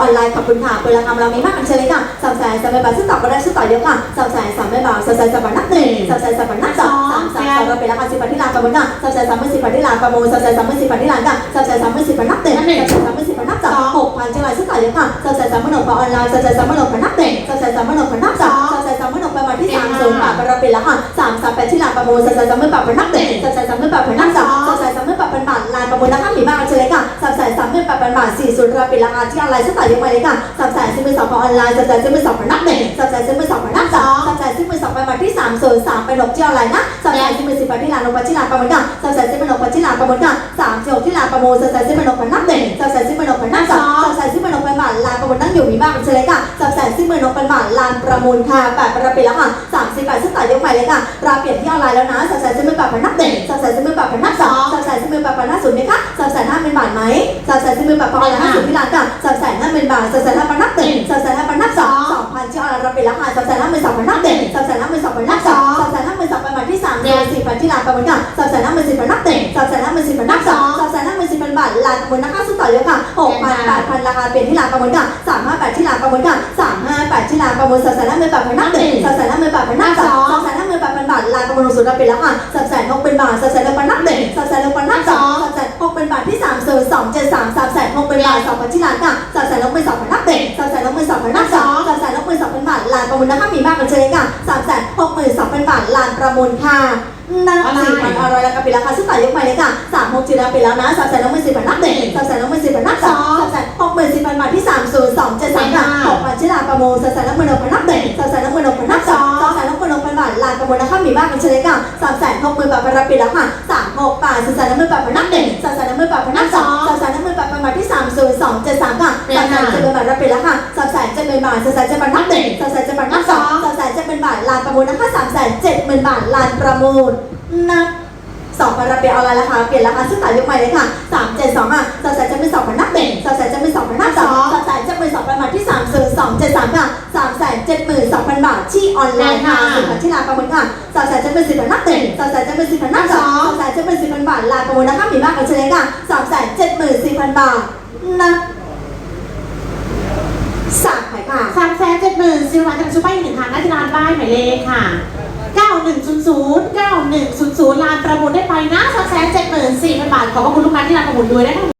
ออนไลน์ขอบคุณค่ะเปิดราคาเรามีมากกันเชิญเลยค่ะสามแสนสามใบบาทซื้อต่อก็ได้ซื้อต่อเยอะค่ะสามแสนสามใบบาทสามแสนสามบาทนับหนึ่งสามแสนสามบาทนับสองสามแสนสามเราเป็นราคาสิบบาทที่ลานประมูลค่ะสามแสนสามหมื่นสิบบาทที่ลานประมูลสามแสนสามหมื่นสิบบาทที่ลานค่ะสามแสนสามหมื่นสิบบาทนับหนึ่งสามแสนสามหมื่นสิบบาทนับสองหกพันเชียงรายซื้อต่อเยอะค่ะสามแสนสามหมื่นหกพันออนไลน์สามแสนสามหมื่นหกพันนับหนึ่งสามแสนสามหมื่นหกพันนับสองสามแสนสามหมื่นหกพันมาที่สามศูนย์บาทเราเป็นราคาสามสามแปดที่ลานประมูลสามแสนสามหมื่นบาทพันนับหนึ่งสามแสนสามหมื่นบาทพันนับสองสามแสนสามหมื่นบาทพันบาทลานประมูลนะคะมีมา พันทสี่ศูนย์เรป็นราคาที่ออนไลน์ซื้อต่อเยอะมาเลยค่ะสามแสนสี่หมื่นสองพันออนไลน์สามแสนสี่หมื่นสองพันนับหนึ่งสามแสนสี่หมื่นสองพันนับสองสามแสนสี่หมื่นสองพันมาที่สามศูนย์สามเป็นหกที่ออนไลน์นะสามแสนสี่หมื่นสิบพันที่ลานลงมาที่ลานประมูลค่ะสามแสนสี่หมื่นหกพันที่ลานประมูลค่ะสามสิบหกที่ลานประมูลสามแสนสี่หมื่นหกพันนับหนึ่งสามแสนสี่หมื่นหกพันนับสองสามแสนสี่หมื่นหกพันบาทลานประมูลนั่งอยู่มีบ้างเฉลยค่ะสามแสนสี่หมื่นหกพันบาทลานประมูลค่ะแปดประเปแล้วค่ะสามสิบบาทซื้อต่อยกใหม่เลยค่ะราเปลี่ยนที่ออนไลน์แล้วนะสามแสนสี่หมื่นบาทพันนับหนึ่งสามแสนสี่หมื่นบาทพันนับสอง สามแสนสี่หมื่นบาทพันนับศูนย์ไหมคะสามแสนห้าหมื่นบาทไหมสามแสนสี่หมื่นบาทพันห้าศูนย์ที่ลานค่ะสามแสนห้าหมื่นบาทสามแสนห้าพันนับหนึ่งสามแสนห้าพันนับสองสองพันที่ออนไลน์ราเปลี่ยนแล้วค่ะสามแสนห้าหมื่นสองพันนับหนึ่งสามแสนห้าหมื่นสองพันนับสองสามแสนห้าหมื่นสองพันบาทที่สามเดือนสี่พันที่ลานประมูลค่ะสามแสนห้าหมื่นสี่พันนับหนึ่งสามแสนห้าหมื่นสี่พันนับสองสามแสนห้าหมื่นสี่พันบาทลานประมูลนะคะซื้อต่อยกค่ะหกพันแปดพันราคาเปลี่ยนที่ลานประมูลค่ะสามห้าแปดที่ลานประมูลค่ะสามห้าแปดที่ลานประมูลสามแสนห้าหมื่นบาทพันนับหนึ่งสามแสนห้าหมื่นบาทพันนับสองสามแสนห้าหมื่นบาทพันบาทลานประมูลสุดเราเป็นแล้วค่ะสามแสนหกเป็นบาทสามแสนหกพันนับหนึ่ง ที่สามศูนย์สองเจ็ดสามสามแสนหกเป็นบาทสองพันที่ลานค่ะสามแสนหกเป็นสองพันนับหนึ่งสามแสนหกเป็นสองพันนับสองสามแสนหกเป็นสองพันบาทลานประมูลนะคะมีมากกว่าเชิญค่ะสามแสนหกหมื่นสองพันบาทลานประมูลค่ะนับสี่พันอร่อยแล้วก็เป็นราคาซื้อต่อยกไปเลยค่ะสามหกจีราไปแล้วนะสามแสนหกหมื่นสี่พันนับหนึ่งสามแสนหกหมื่นสี่พันนับสองสามแสนหกหมื่นสี่พันบาทที่สามศูนย์สองเจ็ดสามค่ะหกพันชิลาประมูลสามแสนหกหมื่นหกพันนับหนึ่งสามแสนหกหมื่นหกพันนับสองสามแสนหกหมื่นหกพันบาทลานประมูลนะคะมีมากกว่าเชิญค่ะสามแสนหกหมื่นบาทพันรับไปแล้วค่ะสามหกบาทสามแสนหกหมื่นบาทพันนับหนึ่งสามแสนหกหมื่นบาทพัน บาทสามแสนเจ็ดหมื่นบาทนับหนึ่งสามแสนเจ็ดหมื่นบาทนับสองสามแสนเจ็ดหมื่นบาทลานประมูลนะคะสามแสนเจ็ดหมื่นบาทลานประมูลนับสองพันรับเปลี่ยนออนไลน์ราคาเปลี่ยนราคาซื้อขายยกใหม่เลยค่ะสามเจ็ดสองอะสามแสนจะเป็นสองพันนับหนึ่งสามแสนจะเป็นสองพันนับสองสามแสนจะเป็นสองพันบาทที่สามศูนย์สองเจ็ดสามค่ะสามแสนเจ็ดหมื่นสองพันบาทที่ออนไลน์ค่ะสิบพันที่ลานประมูลค่ะสามแสนจะเป็นสิบพันนับหนึ่งสามแสนจะเป็นสิบพันนับสองสามแสนจะเป็นสิบพันบาทลานประมูลนะคะมีมากกว่าเฉลี่ยค่ะสามแสนเจ็ดหมื่นสี่พันบาทนับสามขายค่ะ สามแสนเจ็ดหมื่นซิลวาจังชูป้ายอีกหนึ่งทางน่าจะลานบ้ายหมายเลขค่ะ9100 9100ลานประมูลได้ไปนะสามแสนเจ็ดหมื่นสี่พันบาทขอบพระคุณลูกค้าที่ลานประมูลด้วยนะคะ